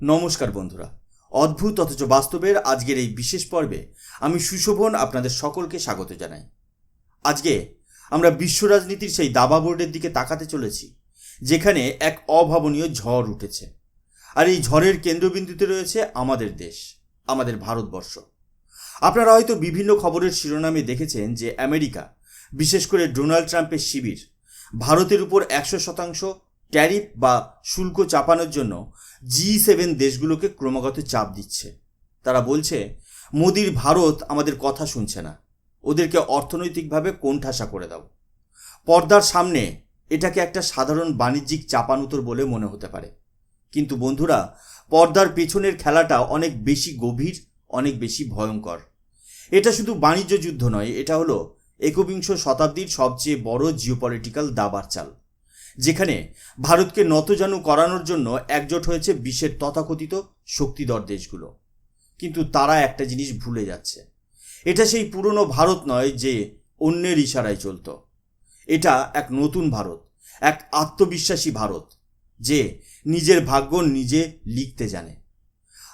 নমস্কার বন্ধুরা। অদ্ভুত অথচ বাস্তবের আজকের এই বিশেষ পর্বে আমি সুশোভন আপনাদের সকলকে স্বাগত জানাই। আজকে আমরা বিশ্ব রাজনীতির সেই দাবা বোর্ডের দিকে তাকাতে চলেছি, যেখানে এক অভাবনীয় ঝড় উঠেছে। আর এই ঝড়ের কেন্দ্রবিন্দুতে রয়েছে আমাদের দেশ, আমাদের ভারতবর্ষ। আপনারা হয়তো বিভিন্ন খবরের শিরোনামে দেখেছেন যে আমেরিকা, বিশেষ করে ডোনাল্ড ট্রাম্পের শিবির, ভারতের উপর একশো শতাংশ ট্যারিফ বা শুল্ক চাপানোর জন্য জি সেভেন দেশগুলোকে ক্রমাগত চাপ দিচ্ছে। তারা বলছে, মোদির ভারত আমাদের কথা শুনছে না। ওদেরকে অর্থনৈতিকভাবে কোণঠাসা করে দাও। পর্দার সামনে এটাকে একটা সাধারণ বাণিজ্যিক চাপানুতর বলে মনে হতে পারে। কিন্তু বন্ধুরা, পর্দার পেছনের খেলাটা অনেক বেশি গভীর, অনেক বেশি ভয়ঙ্কর। এটা শুধু বাণিজ্য যুদ্ধ নয়, এটা হলো একবিংশ শতাব্দীর সবচেয়ে বড় জিওপলিটিক্যাল দাবার চাল। যেখানে ভারতকে নতজানু করানোর জন্য একজোট হয়েছে বিশ্বের তথাকথিত শক্তিধর দেশগুলো। কিন্তু তারা একটা জিনিস ভুলে যাচ্ছে। এটা সেই পুরনো ভারত নয় যে অন্যের ইশারায় চলত। এটা এক নতুন ভারত, এক আত্মবিশ্বাসী ভারত, যে নিজের ভাগ্য নিজে লিখতে জানে।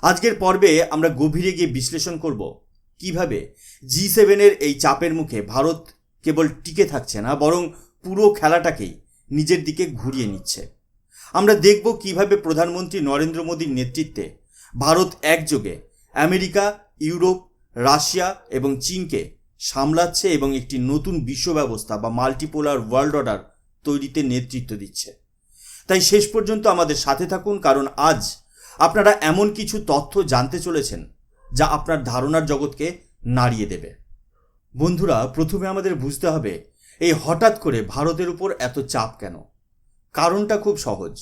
আজকের পর্বে আমরা গভীরে গিয়ে বিশ্লেষণ করব কীভাবে জি সেভেনের এই চাপের মুখে ভারত কেবল টিকে থাকছে না, বরং পুরো খেলাটাকেই নিজের দিকে ঘুরিয়ে নিচ্ছে। আমরা দেখব কীভাবে প্রধানমন্ত্রী নরেন্দ্র মোদীর নেতৃত্বে ভারত একযোগে আমেরিকা, ইউরোপ, রাশিয়া এবং চীনকে সামলাচ্ছে এবং একটি নতুন বিশ্ব ব্যবস্থা বা মাল্টিপোলার ওয়ার্ল্ড অর্ডার তৈরিতে নেতৃত্ব দিচ্ছে। তাই শেষ পর্যন্ত আমাদের সাথে থাকুন, কারণ আজ আপনারা এমন কিছু তথ্য জানতে চলেছেন যা আপনার ধারণার জগৎকে নাড়িয়ে দেবে। বন্ধুরা, প্রথমে আমাদের বুঝতে হবে এই হঠাৎ করে ভারতের উপর এত চাপ কেন? কারণটা খুব সহজ।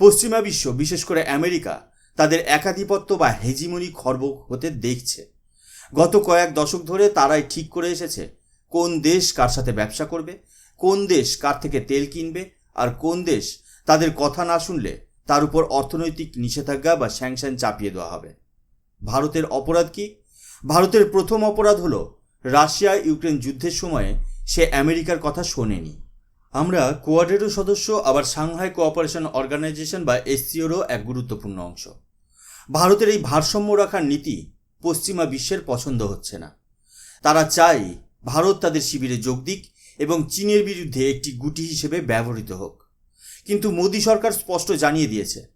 পশ্চিমা বিশ্ব, বিশেষ করে আমেরিকা, তাদের একাধিপত্য বা হেজিমনি খর্ব হতে দেখছে। গত কয়েক দশক ধরে তারাই ঠিক করে এসেছে কোন দেশ কার সাথে ব্যবসা করবে, কোন দেশ কার থেকে তেল কিনবে, আর কোন দেশ তাদের কথা না শুনলে তার উপর অর্থনৈতিক নিষেধাজ্ঞা বা স্যাংশন চাপিয়ে দেওয়া হবে। ভারতের অপরাধ কি? ভারতের প্রথম অপরাধ হলো রাশিয়া ইউক্রেন যুদ্ধের সময়ে সে আমেরিকার কথা শোনেনি। আমরা কোয়াডেরও সদস্য, আবার সাংহাই কোঅপারেশন অর্গানাইজেশন বা এসসিওরও এক গুরুত্বপূর্ণ অংশ। ভারতের এই ভারসাম্য রাখার নীতি পশ্চিমা বিশ্বের পছন্দ হচ্ছে না। তারা চায় ভারত তাদের শিবিরে যোগ দিক এবং চীনের বিরুদ্ধে একটি গুটি হিসেবে ব্যবহৃত হোক। কিন্তু মোদী সরকার স্পষ্ট জানিয়ে দিয়েছে,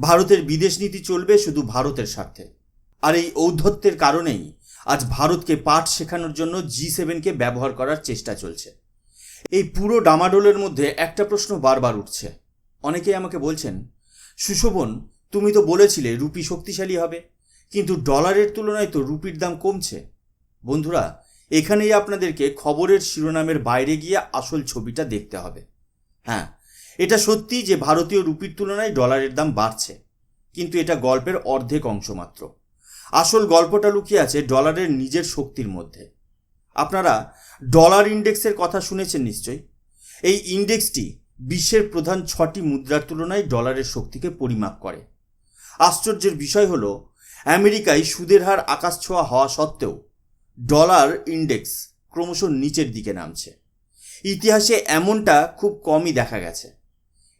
ভারতের বিদেশ নীতি চলবে শুধু ভারতের স্বার্থে। আর এই ঔদ্ধত্যের কারণেই আজ ভারতকে পাঠ শেখানোর জন্য জি সেভেনকে ব্যবহার করার চেষ্টা চলছে। এই পুরো ডামাডোলের মধ্যে একটা প্রশ্ন বারবার উঠছে। অনেকেই আমাকে বলছেন, সুশোভন, তুমি তো বলেছিলে রুপি শক্তিশালী হবে, কিন্তু ডলারের তুলনায় তো রুপির দাম কমছে। বন্ধুরা, এখানেই আপনাদেরকে খবরের শিরোনামের বাইরে গিয়ে আসল ছবিটা দেখতে হবে। হ্যাঁ এটা সত্যি যে ভারতীয় রুপির তুলনায় ডলারের দাম বাড়ছে, কিন্তু এটা গল্পের অর্ধেক অংশ মাত্র। আসল গল্পটা লুকিয়ে আছে ডলারের নিজের শক্তির মধ্যে। আপনারা ডলার ইন্ডেক্সের কথা শুনেছেন নিশ্চয়ই? এই ইন্ডেক্সটি বিশ্বের প্রধান ছটি মুদ্রার তুলনায় ডলারের শক্তিকে পরিমাপ করে। আশ্চর্যের বিষয় হল, আমেরিকায় সুদের হার আকাশ ছোঁয়া হওয়া সত্ত্বেও ডলার ইন্ডেক্স ক্রমশ নিচের দিকে নামছে। ইতিহাসে এমনটা খুব কমই দেখা গেছে।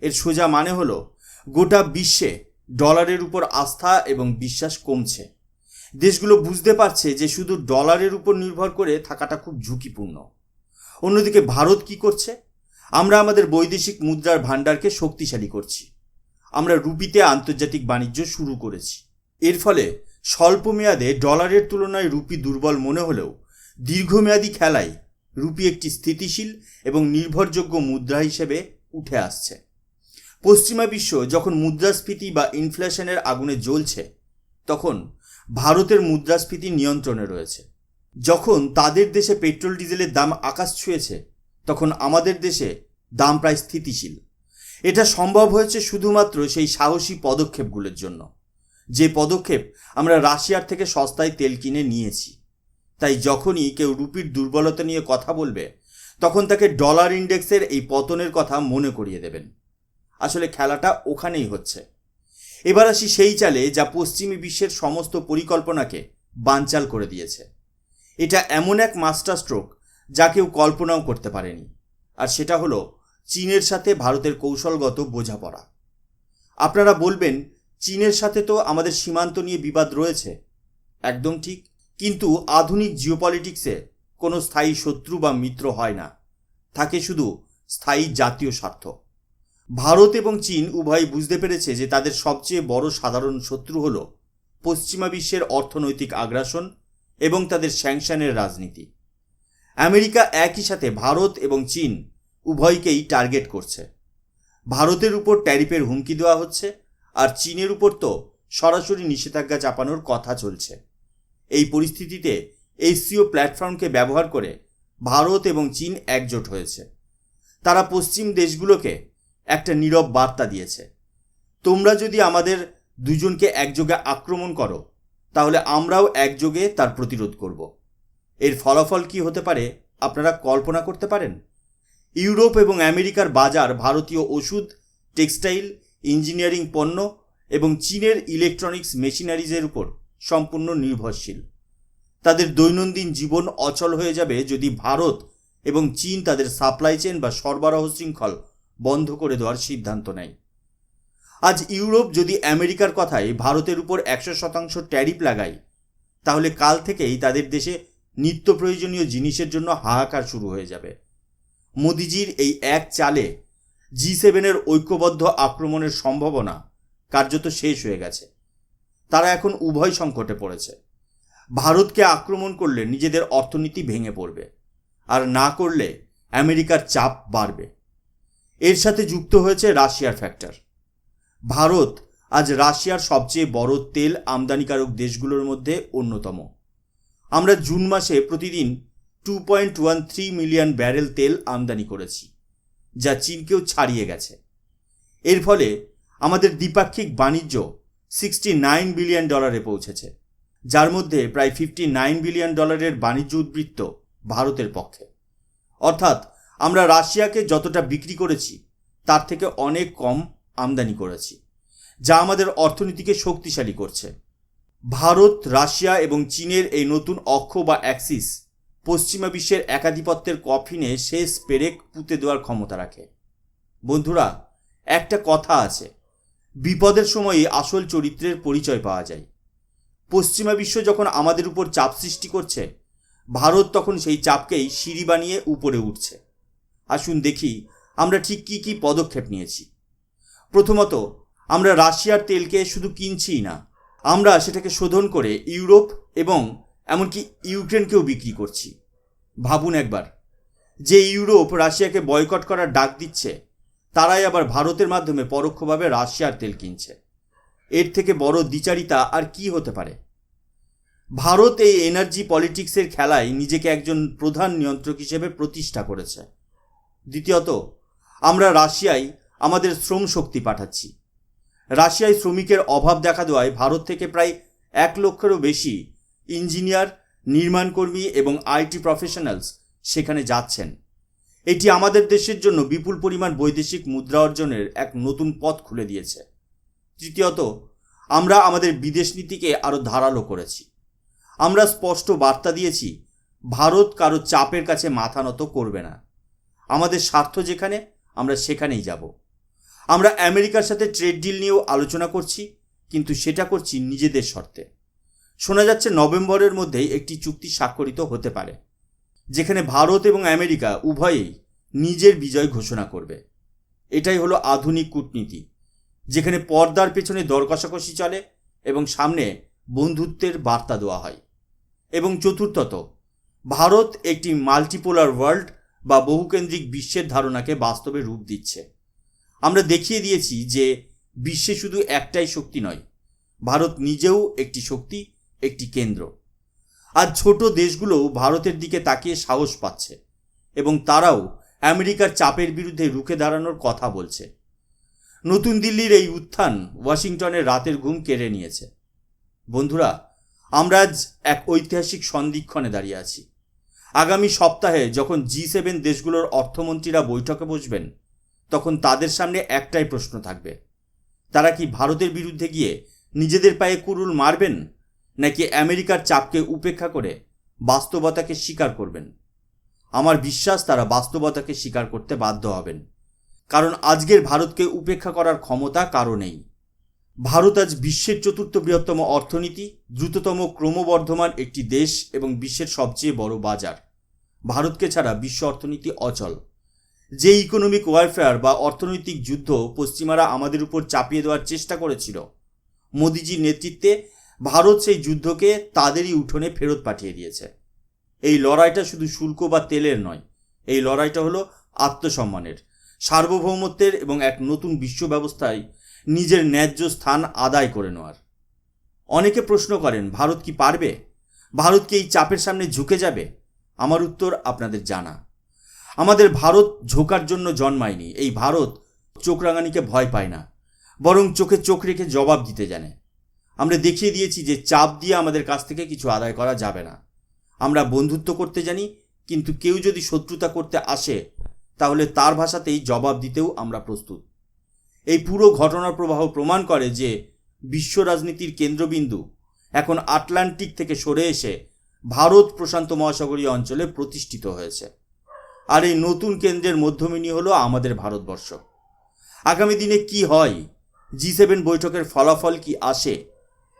এর সোজা মানে হলো, গোটা বিশ্বে ডলারের উপর আস্থা এবং বিশ্বাস কমছে। দেশগুলো বুঝতে পারছে যে শুধু ডলারের উপর নির্ভর করে থাকাটা খুব ঝুঁকিপূর্ণ। অন্যদিকে ভারত কি করছে? আমরা আমাদের বৈদেশিক মুদ্রার ভাণ্ডারকে শক্তিশালী করছি। আমরা রুপিতে আন্তর্জাতিক বাণিজ্য শুরু করেছি। এর ফলে স্বল্প মেয়াদে ডলারের তুলনায় রুপি দুর্বল মনে হলেও দীর্ঘমেয়াদী খেলায় রুপি একটি স্থিতিশীল এবং নির্ভরযোগ্য মুদ্রা হিসেবে উঠে আসছে। পশ্চিমা বিশ্ব যখন মুদ্রাস্ফীতি বা ইনফ্লেশনের আগুনে জ্বলছে, তখন ভারতের মুদ্রাস্ফীতি নিয়ন্ত্রণে রয়েছে। যখন তাদের দেশে পেট্রোল ডিজেলের দাম আকাশ ছুঁয়েছে, তখন আমাদের দেশে দাম প্রায় স্থিতিশীল। এটা সম্ভব হয়েছে শুধুমাত্র সেই সাহসী পদক্ষেপগুলোর জন্য। যে পদক্ষেপ আমরা রাশিয়ার থেকে সস্তায় তেল কিনে নিয়েছি, তাই যখনই কেউ রুপির দুর্বলতা নিয়ে কথা বলবে, তখন তাকে ডলার ইন্ডেক্সের এই পতনের কথা মনে করিয়ে দেবেন। আসলে খেলাটা ওখানেই হচ্ছে। এবার আসি সেই চালে যা পশ্চিমী বিশ্বের সমস্ত পরিকল্পনাকে বানচাল করে দিয়েছে। এটা এমন এক মাস্টার স্ট্রোক যা কেউ কল্পনাও করতে পারেনি, আর সেটা হলো চীনের সাথে ভারতের কৌশলগত বোঝাপড়া। আপনারা বলবেন, চীনের সাথে তো আমাদের সীমান্ত নিয়ে বিবাদ রয়েছে? একদম ঠিক, কিন্তু আধুনিক জিওপলিটিক্সে কোনো স্থায়ী শত্রু বা মিত্র হয় না। থাকে শুধু স্থায়ী জাতীয় স্বার্থ। ভারত এবং চীন উভয় বুঝতে পেরেছে যে তাদের সবচেয়ে বড় সাধারণ শত্রু হল পশ্চিমা বিশ্বের অর্থনৈতিক আগ্রাসন এবং তাদের স্যাংশনের রাজনীতি। আমেরিকা একই সাথে ভারত এবং চীন উভয়কেই টার্গেট করছে। ভারতের উপর ট্যারিফের হুমকি দেওয়া হচ্ছে আর চীনের উপর তো সরাসরি নিষেধাজ্ঞা চাপানোর কথা চলছে। এই পরিস্থিতিতে এসসিও প্ল্যাটফর্মকে ব্যবহার করে ভারত এবং চীন একজোট হয়েছে। তারা পশ্চিম দেশগুলোকে একটা নীরব বার্তা দিয়েছে। তোমরা যদি আমাদের দুজনকে একযোগে আক্রমণ করো, তাহলে আমরাও একযোগে তার প্রতিরোধ করব। এর ফলাফল কি হতে পারে, আপনারা কল্পনা করতে পারেন? ইউরোপ এবং আমেরিকার বাজার, ভারতীয় ওষুধ, টেক্সটাইল, ইঞ্জিনিয়ারিং পণ্য এবং চীনের ইলেকট্রনিক্স মেশিনারিজের উপর সম্পূর্ণ নির্ভরশীল। তাদের দৈনন্দিন জীবন অচল হয়ে যাবে যদি ভারত এবং চীন তাদের সাপ্লাই চেন বা সরবরাহ শৃঙ্খল বন্ধ করে দেওয়ার সিদ্ধান্ত নেয়। আজ ইউরোপ যদি আমেরিকার কথায় ভারতের উপর একশো শতাংশ ট্যারিফ লাগায়, তাহলে কাল থেকেই তাদের দেশে নিত্য প্রয়োজনীয় জিনিসের জন্য হাহাকার শুরু হয়ে যাবে। মোদিজির এই এক চালে জি সেভেনের ঐক্যবদ্ধ আক্রমণের সম্ভাবনা কার্যত শেষ হয়ে গেছে। তারা এখন উভয় সংকটে পড়েছে। ভারতকে আক্রমণ করলে নিজেদের অর্থনীতি ভেঙে পড়বে, আর না করলে আমেরিকার চাপ বাড়বে। এর সাথে যুক্ত হয়েছে রাশিয়ার ফ্যাক্টর ভারত আজ রাশিয়ার সবচেয়ে বড় তেল আমদানিকারক দেশগুলোর মধ্যে অন্যতম। আমরা জুন মাসে প্রতিদিন two point one three million barrel তেল আমদানি করেছি, যা চীনকেও ছাড়িয়ে গেছে। এর ফলে আমাদের দ্বিপাক্ষিক বাণিজ্য সিক্সটি নাইন বিলিয়ন ডলারে পৌঁছেছে, যার মধ্যে প্রায় ফিফটি নাইন বিলিয়ন ডলারের বাণিজ্য উদ্বৃত্ত ভারতের পক্ষে। অর্থাৎ আমরা রাশিয়াকে যতটা বিক্রি করেছি, তার থেকে অনেক কম আমদানি করেছি, যা আমাদের অর্থনীতিকে শক্তিশালী করছে। ভারত, রাশিয়া এবং চীনের এই নতুন অক্ষ বা অ্যাক্সিস পশ্চিমা বিশ্বের একাধিপত্যের কফিনে শেষ পেরেক পুঁতে দেওয়ার ক্ষমতা রাখে। বন্ধুরা, একটা কথা আছে, বিপদের সময়ই আসল চরিত্রের পরিচয় পাওয়া যায়। পশ্চিমা বিশ্ব যখন আমাদের উপর চাপ সৃষ্টি করছে, ভারত তখন সেই চাপকেই সিঁড়ি বানিয়ে উপরে উঠছে। আসুন দেখি আমরা ঠিক কী কী পদক্ষেপ নিয়েছি। প্রথমত, আমরা রাশিয়ার তেলকে শুধু কিনছিই না, আমরা সেটাকে শোধন করে ইউরোপ এবং এমনকি ইউক্রেনকেও বিক্রি করছি। ভাবুন একবার, যে ইউরোপ রাশিয়াকে বয়কট করার ডাক দিচ্ছে, তারাই আবার ভারতের মাধ্যমে পরোক্ষভাবে রাশিয়ার তেল কিনছে। এর থেকে বড় দ্বিচারিতা আর কি হতে পারে? ভারত এই এনার্জি পলিটিক্সের খেলায় নিজেকে একজন প্রধান নিয়ন্ত্রক হিসেবে প্রতিষ্ঠা করেছে। দ্বিতীয়ত, আমরা রাশিয়ায় আমাদের শ্রম শক্তি পাঠাচ্ছি। রাশিয়ায় শ্রমিকের অভাব দেখা দেওয়ায় ভারত থেকে প্রায় এক লক্ষেরও বেশি ইঞ্জিনিয়ার, নির্মাণকর্মী এবং আইটি প্রফেশনালস সেখানে যাচ্ছেন। এটি আমাদের দেশের জন্য বিপুল পরিমাণ বৈদেশিক মুদ্রা অর্জনের এক নতুন পথ খুলে দিয়েছে। তৃতীয়ত, আমরা আমাদের বিদেশ নীতিকে আরও ধারালো করেছি। আমরা স্পষ্ট বার্তা দিয়েছি, ভারত কারও চাপের কাছে মাথা নত করবে না। আমাদের স্বার্থ যেখানে, আমরা সেখানেই যাব। আমরা আমেরিকার সাথে ট্রেড ডিল নিয়েও আলোচনা করছি, কিন্তু সেটা করছি নিজেদের শর্তে। শোনা যাচ্ছে নভেম্বরের মধ্যেই একটি চুক্তি স্বাক্ষরিত হতে পারে, যেখানে ভারত এবং আমেরিকা উভয়েই নিজের বিজয় ঘোষণা করবে। এটাই হলো আধুনিক কূটনীতি, যেখানে পর্দার পেছনে দর কষাকষি চলে এবং সামনে বন্ধুত্বের বার্তা দেওয়া হয়। এবং চতুর্থত, ভারত একটি মাল্টিপোলার ওয়ার্ল্ড বা বহুকেন্দ্রিক বিশ্বের ধারণাকে বাস্তবে রূপ দিচ্ছে। আমরা দেখিয়ে দিয়েছি যে বিশ্বে শুধু একটাই শক্তি নয়, ভারত নিজেও একটি শক্তি, একটি কেন্দ্র। আজ ছোট দেশগুলোও ভারতের দিকে তাকিয়ে সাহস পাচ্ছে এবং তারাও আমেরিকার চাপের বিরুদ্ধে রুখে দাঁড়ানোর কথা বলছে। নতুন দিল্লির এই উত্থান ওয়াশিংটনের রাতের ঘুম কেড়ে নিয়েছে। বন্ধুরা, আমরা আজ এক ঐতিহাসিক সন্ধিক্ষণে দাঁড়িয়ে আছি। আগামী সপ্তাহে যখন জি সেভেন দেশগুলোর অর্থমন্ত্রীরা বৈঠকে বসবেন, তখন তাদের সামনে একটাই প্রশ্ন থাকবে। তারা কি ভারতের বিরুদ্ধে গিয়ে নিজেদের পায়ে কুরুল মারবেন, নাকি আমেরিকার চাপকে উপেক্ষা করে বাস্তবতাকে স্বীকার করবেন? আমার বিশ্বাস তারা বাস্তবতাকে স্বীকার করতে বাধ্য হবেন। কারণ আজকের ভারতকে উপেক্ষা করার ক্ষমতা কারও নেই। ভারত আজ বিশ্বের চতুর্থ বৃহত্তম অর্থনীতি, দ্রুততম ক্রমবর্ধমান একটি দেশ এবং বিশ্বের সবচেয়ে বড় বাজার। ভারতকে ছাড়া বিশ্ব অর্থনীতি অচল। যে ইকোনমিক ওয়ারফেয়ার বা অর্থনৈতিক যুদ্ধ পশ্চিমারা আমাদের উপর চাপিয়ে দেওয়ার চেষ্টা করেছিল, মোদিজির নেতৃত্বে ভারত সেই যুদ্ধকে তাদেরই উঠোনে ফেরত পাঠিয়ে দিয়েছে। এই লড়াইটা শুধু শুল্ক বা তেলের নয়, এই লড়াইটা হলো আত্মসম্মানের, সার্বভৌমত্বের এবং এক নতুন বিশ্ব ব্যবস্থায় নিজের ন্যায্য স্থান আদায় করে নেওয়ার। অনেকে প্রশ্ন করেন, ভারত কি পারবে? ভারত কি এই চাপের সামনে ঝুঁকে যাবে? আমার উত্তর আপনাদের জানা। আমাদের ভারত ঝোঁকার জন্য জন্মায়নি। এই ভারত চোখ রাঙানিকে ভয় পায় না, বরং চোখে চোখ রেখে জবাব দিতে জানে। আমরা দেখিয়ে দিয়েছি যে চাপ দিয়ে আমাদের কাছ থেকে কিছু আদায় করা যাবে না। আমরা বন্ধুত্ব করতে জানি, কিন্তু কেউ যদি শত্রুতা করতে আসে, তাহলে তার ভাষাতেই জবাব দিতেও আমরা প্রস্তুত। এই পুরো ঘটনার প্রবাহ প্রমাণ করে যে বিশ্ব রাজনীতির কেন্দ্রবিন্দু এখন আটলান্টিক থেকে সরে এসে ভারত প্রশান্ত মহাসাগরীয় অঞ্চলে প্রতিষ্ঠিত হয়েছে। আর এই নতুন কেন্দ্রের মধ্যমিনী হলো আমাদের ভারতবর্ষ। আগামী দিনে কি হয়, জি সেভেন বৈঠকের ফলাফল কি আসে,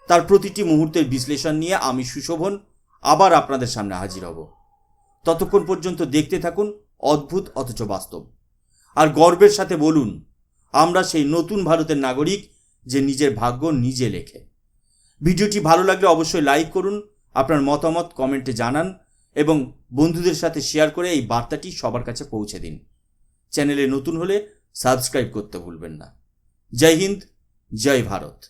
তার প্রতিটি মুহূর্তের বিশ্লেষণ নিয়ে আমি সুশোভন আবার আপনাদের সামনে হাজির হব। ততক্ষণ পর্যন্ত দেখতে থাকুন অদ্ভুত অথচ বাস্তব। আর গর্বের সাথে বলুন আমরা সেই নতুন ভারতের নাগরিক যে নিজের ভাগ্য নিজে লেখে। ভিডিওটি ভালো লাগলে অবশ্যই লাইক করুন, আপনার মতামত কমেন্টে জানান এবং বন্ধুদের সাথে শেয়ার করে এই বার্তাটি সবার কাছে পৌঁছে দিন। চ্যানেলে নতুন হলে সাবস্ক্রাইব করতে ভুলবেন না। জয় হিন্দ, জয় ভারত।